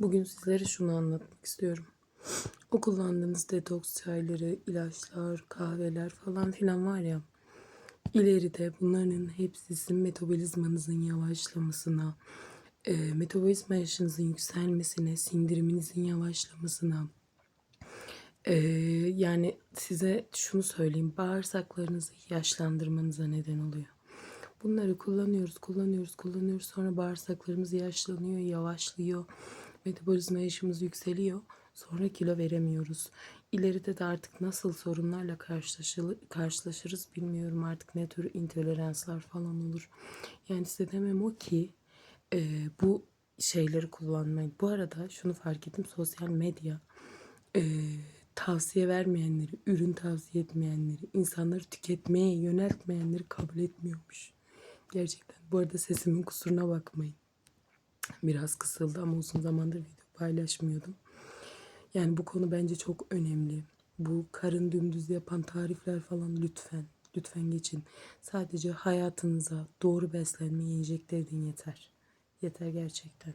Bugün sizlere şunu anlatmak istiyorum. O kullandığınız detoks çayları, ilaçlar, kahveler falan filan var ya. İleride bunların hepsi sizin metabolizmanızın yavaşlamasına, e, metabolizma yaşınızın yükselmesine, sindiriminizin yavaşlamasına, e, yani size şunu söyleyeyim, bağırsaklarınızı yaşlandırmanıza neden oluyor. Bunları kullanıyoruz, kullanıyoruz, kullanıyoruz. Sonra bağırsaklarımız yaşlanıyor, yavaşlıyor. Metabolizma yaşımız yükseliyor. Sonra kilo veremiyoruz. İleride de artık nasıl sorunlarla karşılaşırız bilmiyorum. Artık ne tür intoleranslar falan olur. Yani size demem o ki e, bu şeyleri kullanmayın. Bu arada şunu fark ettim. Sosyal medya e, tavsiye vermeyenleri, ürün tavsiye etmeyenleri, insanları tüketmeye yöneltmeyenleri kabul etmiyormuş. Gerçekten. Bu arada sesimin kusuruna bakmayın. Biraz kısıldı ama uzun zamandır video paylaşmıyordum. Yani bu konu bence çok önemli. Bu karın dümdüz yapan tarifler falan lütfen, lütfen geçin. Sadece hayatınıza doğru beslenmeyi enjekte edin yeter. Yeter gerçekten.